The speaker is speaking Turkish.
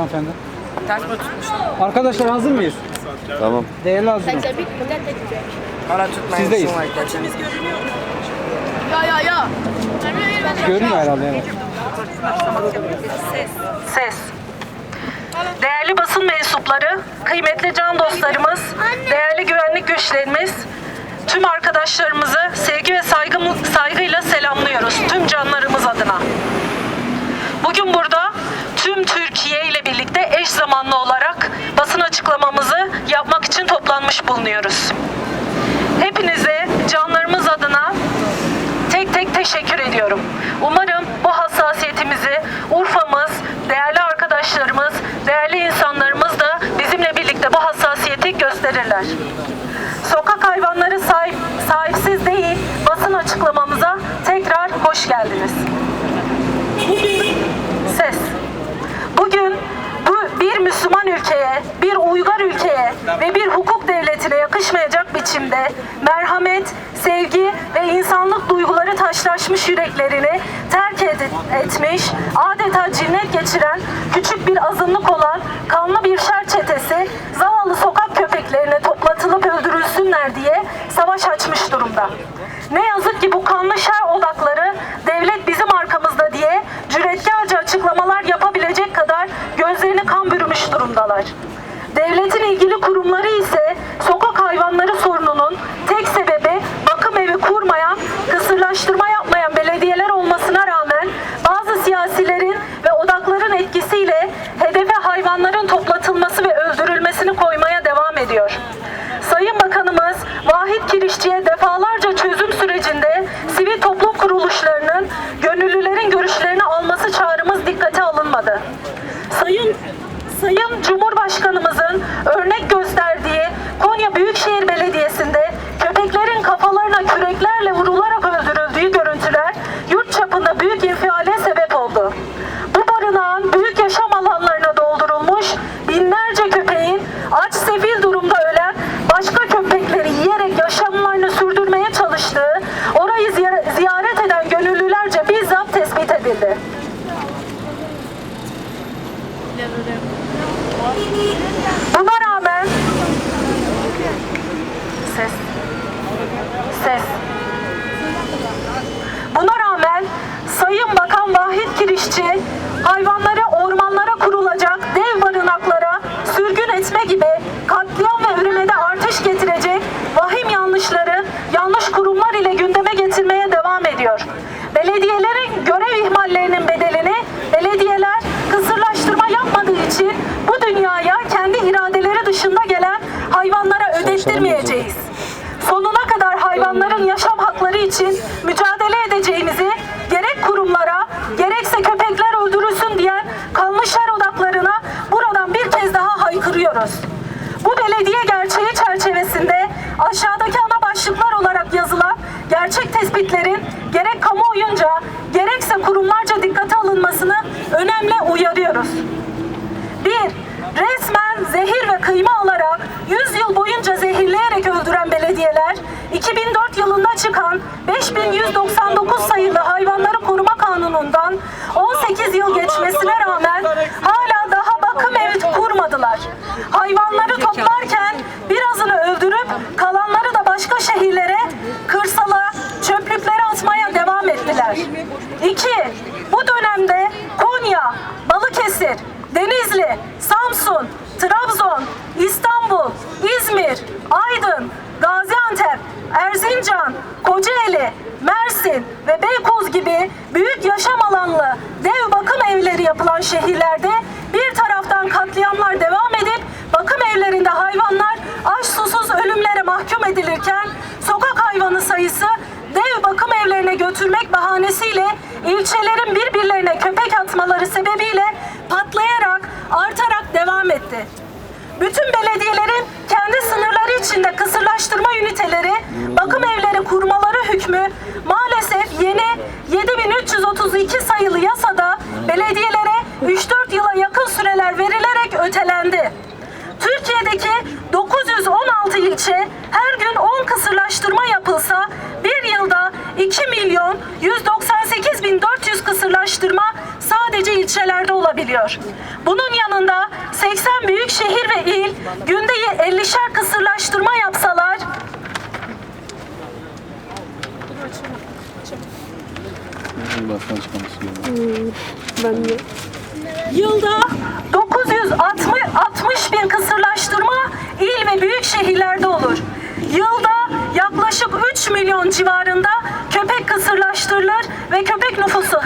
Hanımefendi. Ters mi tutmuş? Arkadaşlar hazır mıyız? Tamam. Değerli hazır Sen bir müddet edecek. Hala tutmayın. Sizdeyiz. Ya ya ya. Görünüyor herhalde evet. Ses. Değerli basın mensupları, kıymetli can dostlarımız, değerli güvenlik güçlerimiz, tüm arkadaşlarımızı sevgi ve saygı, saygıyla selamlıyoruz tüm canlarımız adına. Bugün burada tüm Türkiye ile birlikte eş zamanlı olarak basın açıklamamızı yapmak toplanmış bulunuyoruz. Hepinize canlarımız adına tek tek teşekkür ediyorum. Umarım bu hassasiyetimizi Urfa'mız, değerli arkadaşlarımız, değerli insanlarımız da bizimle birlikte bu hassasiyeti gösterirler. Sokak hayvanları sahip, sahipsiz değil, basın açıklamamıza tekrar hoş geldiniz. Ses. Bugün bu bir Müslüman ülkeye, bir uygar ülkeye ve bir hukuk devletine yakışmayacak biçimde merhamet, sevgi ve insanlık duyguları taşlaşmış yüreklerini terk ed- etmiş, adeta cinnet geçiren Kirişçi'ye defalarca çözüm sürecinde sivil toplum kuruluşlarının gönüllülerin görüşlerini alması çağrımız dikkate alınmadı. Sayın Sayın Cumhurbaşkanımızın örnek gösterdiği Konya Büyükşehir Buna rağmen ses. Ses. Buna rağmen Sayın Bakan Vahit Kirişçi hayvanları sonuna kadar hayvanların yaşam hakları için mücadele edeceğimizi gerek kurumlara gerekse köpekler öldürülsün diyen kanlı şer odaklarına buradan bir kez daha haykırıyoruz. Bu belediye gerçeği çerçevesinde aşağıdaki ana başlıklar olarak yazılan gerçek tespitlerin gerek kamuoyunca gerekse kurumlarca dikkate alınmasını önemli uyarıyoruz. Belediyeler 2004 yılında çıkan 5199 sayılı hayvanları koruma kanunundan 18 yıl geçmesine rağmen hala daha bakım evi kurmadılar. Hayvanları toplarken birazını öldürüp kalanları da başka şehirlere, kırsala, çöplüklere atmaya devam ettiler. 2. Bu dönemde Konya, Balıkesir, Denizli, Samsun, Trabzon, İstanbul, İzmir, Aydın, Gaziantep, Erzincan, Kocaeli, Mersin ve Beykoz gibi büyük yaşam alanlı dev bakım evleri yapılan şehirlerde bir taraftan katliamlar devam edip bakım evlerinde hayvanlar aç susuz ölümlere mahkum edilirken sokak hayvanı sayısı dev bakım evlerine götürmek bahanesiyle ilçelerin birbirlerine köpek atmaları sebebiyle patlayarak, artarak devam etti. Bütün belediyelerin kendi sınırları içinde kısırlaştırma üniteleri, bakım evleri kurmaları hükmü maalesef yeni 7332 sayılı yasada belediyelere 3-4 yıla yakın süreler verilerek ötelendi. Türkiye'deki 916 ilçe her gün 10 kısırlaştırma yapılsa bir yılda 2 milyon 198 bin 400 kısırlaştırma olabiliyor. Bunun yanında 80 büyük şehir ve il günde 50'şer kısırlaştırma yapsalar ben de. Yılda 960 60 bin kısırlaştırma il ve büyük şehirlerde olur. Yılda yaklaşık 3 milyon civarında köpek kısırlaştırılır ve köpek nüfusu